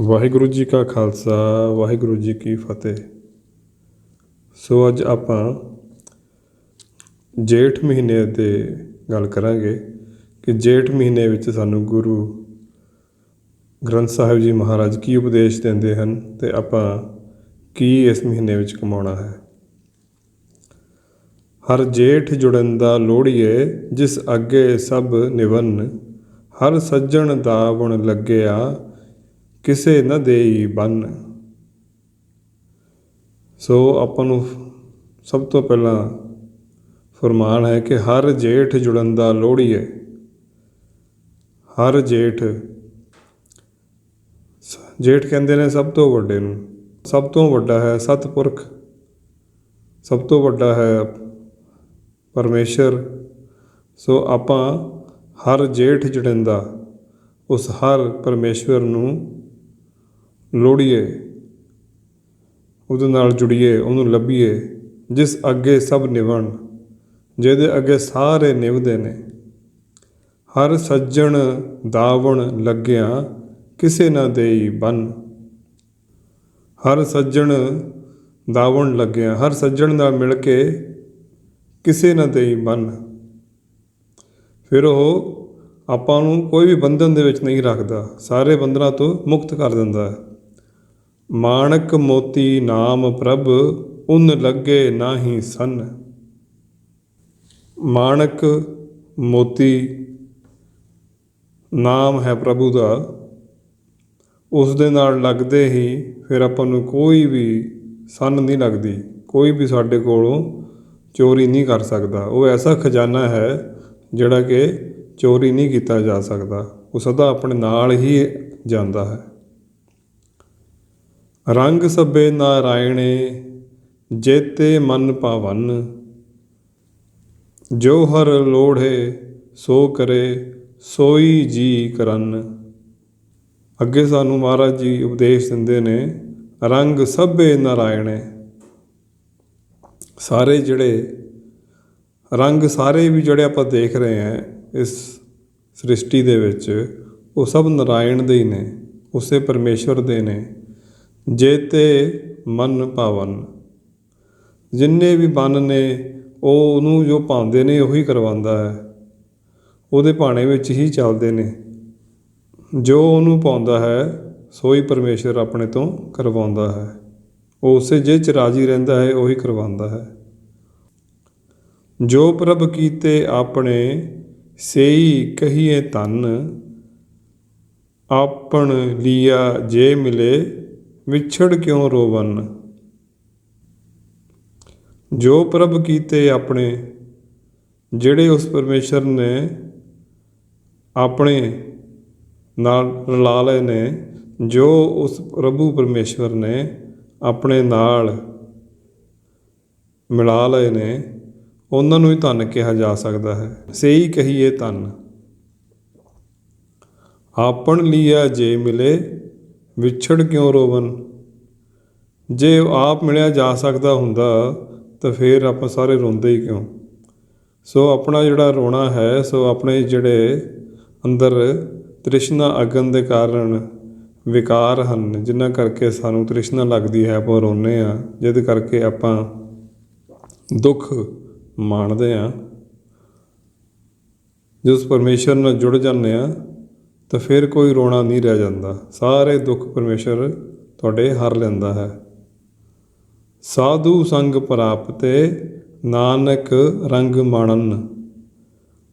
ਵਾਹਿਗੁਰੂ ਜੀ ਕਾ ਖਾਲਸਾ, ਵਾਹਿਗੁਰੂ ਜੀ ਕੀ ਫਤਿਹ। ਸੋ ਅੱਜ ਆਪਾਂ ਜੇਠ ਮਹੀਨੇ ਤੇ ਗੱਲ ਕਰਾਂਗੇ ਕਿ ਜੇਠ ਮਹੀਨੇ ਵਿੱਚ ਸਾਨੂੰ ਗੁਰੂ ਗ੍ਰੰਥ ਸਾਹਿਬ ਜੀ ਮਹਾਰਾਜ ਕੀ ਉਪਦੇਸ਼ ਦਿੰਦੇ ਹਨ ਤੇ ਆਪਾਂ ਕੀ ਇਸ ਮਹੀਨੇ ਵਿੱਚ ਕਮਾਉਣਾ ਹੈ। ਹਰ ਜੇਠ ਜੁੜਨ ਦਾ ਲੋੜੀਏ ਜਿਸ ਅੱਗੇ ਸਭ ਨਿਵਨ, ਹਰ ਸੱਜਣ ਦਾ ਗੁਣ ਲੱਗਿਆ ਕਿਸੇ ਨਾ ਦੇਈ ਬੰਨ। ਸੋ ਆਪਾਂ ਨੂੰ ਸਭ ਤੋਂ ਪਹਿਲਾਂ ਫਰਮਾਨ ਹੈ ਕਿ ਹਰ ਜੇਠ ਜੁੜਨ ਦਾ ਲੋੜੀਏ ਹਰ ਜੇਠ। ਸ- ਜੇਠ ਕਹਿੰਦੇ ਨੇ ਸਭ ਤੋਂ ਵੱਡੇ ਨੂੰ। ਸਭ ਤੋਂ ਵੱਡਾ ਹੈ ਸਤਪੁਰਖ। ਸਭ ਤੋਂ ਵੱਡਾ ਹੈ ਪਰਮੇਸ਼ਰ। ਸੋ ਆਪਾਂ ਹਰ ਜੇਠ ਜੜਿੰਦਾ ਉਸ ਹਰ ਪਰਮੇਸ਼ਵਰ ਨੂੰ ਲੋੜੀਏ, ਉਹਦੇ ਨਾਲ ਜੁੜੀਏ, ਉਹਨੂੰ ਲੱਭੀਏ, ਜਿਸ ਅੱਗੇ ਸਭ ਨਿਵਣ, ਜਿਹਦੇ ਅੱਗੇ ਸਾਰੇ ਨਿਵਦੇ ਨੇ। ਹਰ ਸੱਜਣ ਦਾਵਣ ਲੱਗਿਆ, ਕਿਸੇ ਨਾ ਦੇਈ ਬੰਨ। ਹਰ ਸੱਜਣ ਦਾਵਣ ਲੱਗਿਆ, ਹਰ ਸੱਜਣ ਨਾਲ ਮਿਲ ਕੇ ਕਿਸੇ ਨਾ ਦੇਈ ਬੰਨ। ਫਿਰ ਉਹ ਆਪਾਂ ਨੂੰ ਕੋਈ ਵੀ ਬੰਧਨ ਦੇ ਵਿੱਚ ਨਹੀਂ ਰੱਖਦਾ, ਸਾਰੇ ਬੰਧਨਾਂ ਤੋਂ ਮੁਕਤ ਕਰ ਦਿੰਦਾ ਹੈ। ਮਾਣਕ ਮੋਤੀ ਨਾਮ ਪ੍ਰਭ, ਉਨ ਲੱਗੇ ਨਾਹੀ ਸਨ। ਮਾਣਕ ਮੋਤੀ ਨਾਮ ਹੈ ਪ੍ਰਭੂ ਦਾ। ਉਸ ਦੇ ਨਾਲ ਲੱਗਦੇ ਹੀ ਫਿਰ ਆਪਾਂ ਨੂੰ ਕੋਈ ਵੀ ਸੰਨ ਨਹੀਂ ਲੱਗਦੀ। ਕੋਈ ਵੀ ਸਾਡੇ ਕੋਲੋਂ ਚੋਰੀ ਨਹੀਂ ਕਰ ਸਕਦਾ। ਉਹ ਐਸਾ ਖਜ਼ਾਨਾ ਹੈ ਜਿਹੜਾ ਕਿ ਚੋਰੀ ਨਹੀਂ ਕੀਤਾ ਜਾ ਸਕਦਾ। ਉਹ ਸਦਾ ਆਪਣੇ ਨਾਲ ਹੀ ਜਾਂਦਾ ਹੈ। ਰੰਗ ਸਭੇ ਨਾਰਾਇਣੇ, ਜੇਤੇ ਮਨ ਪਾਵਨ। ਜੋ ਹਰ ਲੋੜੇ ਸੋ ਕਰੇ, ਸੋਈ ਜੀ ਕਰਨ। ਅੱਗੇ ਸਾਨੂੰ ਮਹਾਰਾਜ ਜੀ ਉਪਦੇਸ਼ ਦਿੰਦੇ ਨੇ, ਰੰਗ ਸਭੇ ਨਾਰਾਇਣੇ। ਸਾਰੇ ਜਿਹੜੇ, ਰੰਗ ਸਾਰੇ ਵੀ ਜਿਹੜੇ ਆਪਾਂ ਦੇਖ ਰਹੇ ਹਾਂ ਇਸ ਸ੍ਰਿਸ਼ਟੀ ਦੇ ਵਿੱਚ, ਉਹ ਸਭ ਨਾਰਾਇਣ ਦੇ ਹੀ ਨੇ, ਉਸੇ ਪਰਮੇਸ਼ਵਰ ਦੇ ਨੇ। ਜੇ ਤੇ ਮਨ ਭਾਵਨ। ਜਿੰਨੇ ਵੀ ਮਨ ਨੇ, ਉਹ ਉਹਨੂੰ ਜੋ ਪਾਉਂਦੇ ਨੇ, ਉਹੀ ਕਰਵਾਉਂਦਾ ਹੈ। ਉਹਦੇ ਭਾਣੇ ਵਿੱਚ ਹੀ ਚੱਲਦੇ ਨੇ। ਜੋ ਉਹਨੂੰ ਪਾਉਂਦਾ ਹੈ ਸੋਈ ਪਰਮੇਸ਼ਰ ਆਪਣੇ ਤੋਂ ਕਰਵਾਉਂਦਾ ਹੈ। ਉਹ ਉਸੇ ਜੇ ਚ ਰਾਜੀ ਰਹਿੰਦਾ ਹੈ, ਉਹੀ ਕਰਵਾਉਂਦਾ ਹੈ। ਜੋ ਪ੍ਰਭ ਕੀਤੇ ਆਪਣੇ, ਸੇਈ ਕਹੀਏ ਧਨ। ਆਪਣ ਲੀਆ ਜੇ ਮਿਲੇ ਵਿਛੜ ਕਿਉ ਰੋਵਨ? ਜੋ ਪ੍ਰਭ ਕੀਤੇ ਆਪਣੇ, ਜਿਹੜੇ ਉਸ ਪਰਮੇਸ਼ਰ ਨੇ ਆਪਣੇ ਨਾਲ ਰਲਾ ਲਏ ਨੇ, ਜੋ ਉਸ ਪ੍ਰਭੂ ਪਰਮੇਸ਼ਵਰ ਨੇ ਆਪਣੇ ਨਾਲ ਮਿਲਾ ਲਏ ਨੇ, ਉਹਨਾਂ ਨੂੰ ਹੀ ਧਨ ਕਿਹਾ ਜਾ ਸਕਦਾ ਹੈ। ਸਹੀ ਕਹੀਏ ਧਨ। ਆਪਣ ਲੀਆ ਜੇ ਮਿਲੇ ਵਿਛੜ ਕਿਉਂ ਰੋਵਨ? ਜੇ ਆਪ ਮਿਲਿਆ ਜਾ ਸਕਦਾ ਹੁੰਦਾ, ਤਾਂ ਫਿਰ ਆਪਾਂ ਸਾਰੇ ਰੋਂਦੇ ਹੀ ਕਿਉਂ? ਸੋ ਆਪਣਾ ਜਿਹੜਾ ਰੋਣਾ ਹੈ, ਸੋ ਆਪਣੇ ਜਿਹੜੇ ਅੰਦਰ ਤ੍ਰਿਸ਼ਨਾ ਅਗਨ ਦੇ ਕਾਰਨ ਵਿਕਾਰ ਹਨ, ਜਿਨ੍ਹਾਂ ਕਰਕੇ ਸਾਨੂੰ ਤ੍ਰਿਸ਼ਨਾ ਲੱਗਦੀ ਹੈ, ਆਪਾਂ ਰੋਨੇ ਆ ਜਿਹਦੇ ਕਰਕੇ ਆਪਾਂ ਦੁੱਖ ਮਾਣਦੇ ਆ ਜਿਸ ਪਰਮੇਸ਼ਰ ਨਾਲ ਜੁੜ ਜਾਂਦੇ ਆ ਤਾਂ ਫਿਰ ਕੋਈ ਰੋਣਾ ਨਹੀਂ ਰਹਿ ਜਾਂਦਾ। ਸਾਰੇ ਦੁੱਖ ਪਰਮੇਸ਼ਰ ਤੁਹਾਡੇ ਹਰ ਲੈਂਦਾ ਹੈ। ਸਾਧੂ ਸੰਗ ਪ੍ਰਾਪਤੇ ਨਾਨਕ ਰੰਗ ਮਾਣਨ।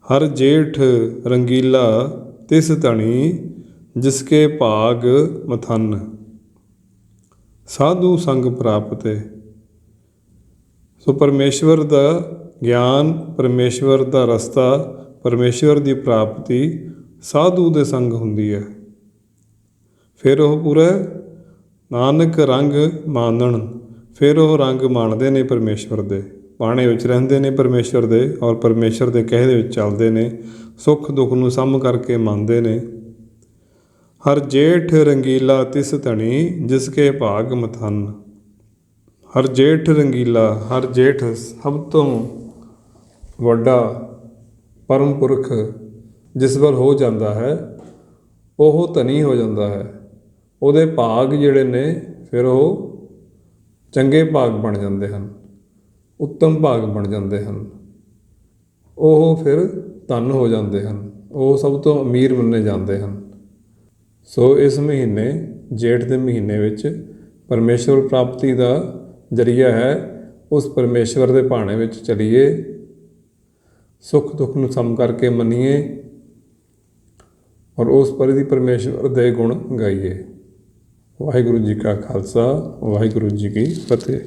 ਹਰ ਜੇਠ ਰੰਗੀਲਾ ਤਿਸ ਧਣੀ ਜਿਸਕੇ ਭਾਗ ਮਥਨ। ਸਾਧੂ ਸੰਗ ਪ੍ਰਾਪਤੇ। ਸੋ ਪਰਮੇਸ਼ਵਰ ਦਾ ਗਿਆਨ, ਪਰਮੇਸ਼ਵਰ ਦਾ ਰਸਤਾ, ਪਰਮੇਸ਼ਵਰ ਦੀ ਪ੍ਰਾਪਤੀ ਸਾਧੂ ਦੇ ਸੰਗ ਹੁੰਦੀ ਹੈ। ਫਿਰ ਉਹ ਪੂਰਾ ਨਾਨਕ ਰੰਗ ਮਾਨਣ, ਫਿਰ ਉਹ ਰੰਗ ਮਾਣਦੇ ਨੇ ਪਰਮੇਸ਼ਵਰ ਦੇ। ਬਾਣੇ ਵਿੱਚ ਰਹਿੰਦੇ ਨੇ ਪਰਮੇਸ਼ਵਰ ਦੇ ਔਰ ਪਰਮੇਸ਼ਵਰ ਦੇ ਕਹੇ ਦੇ ਵਿੱਚ ਚੱਲਦੇ ਨੇ, ਸੁੱਖ ਦੁੱਖ ਨੂੰ ਸਮ ਕਰਕੇ ਮੰਨਦੇ ਨੇ। ਹਰ ਜੇਠ ਰੰਗੀਲਾ ਤਿਸ ਧਣੀ, ਜਿਸ ਕੇ ਭਾਗ ਮਥਨ। ਹਰ ਜੇਠ ਰੰਗੀਲਾ, ਹਰ ਜੇਠ ਸਭ ਤੋਂ ਵੱਡਾ ਪਰਮ ਪੁਰਖ ਜਿਸ ਵੱਲ ਹੋ ਜਾਂਦਾ ਹੈ, ਉਹ ਧਨੀ ਹੋ ਜਾਂਦਾ ਹੈ। ਉਹਦੇ ਭਾਗ ਜਿਹੜੇ ਨੇ, ਫਿਰ ਉਹ ਚੰਗੇ ਭਾਗ ਬਣ ਜਾਂਦੇ ਹਨ, ਉੱਤਮ ਭਾਗ ਬਣ ਜਾਂਦੇ ਹਨ। ਉਹ ਫਿਰ ਧਨ ਹੋ ਜਾਂਦੇ ਹਨ, ਉਹ ਸਭ ਤੋਂ ਅਮੀਰ ਮੰਨੇ ਜਾਂਦੇ ਹਨ। ਸੋ ਇਸ ਮਹੀਨੇ, ਜੇਠ ਦੇ ਮਹੀਨੇ ਵਿੱਚ ਪਰਮੇਸ਼ਵਰ ਪ੍ਰਾਪਤੀ ਦਾ ਜਰੀਆ ਹੈ, ਉਸ ਪਰਮੇਸ਼ਵਰ ਦੇ ਭਾਣੇ ਵਿੱਚ ਚਲੀਏ ਸੁੱਖ ਦੁੱਖ ਨੂੰ ਸਮ ਕਰਕੇ ਮੰਨੀਏ ਔਰ ਉਸ ਪਰਿਧੀ ਪਰਮੇਸ਼ਵਰ ਦੇ ਗੁਣ ਗਾਈਏ। ਵਾਹਿਗੁਰੂ ਜੀ ਕਾ ਖਾਲਸਾ, ਵਾਹਿਗੁਰੂ ਜੀ ਕੀ ਫਤਿਹ।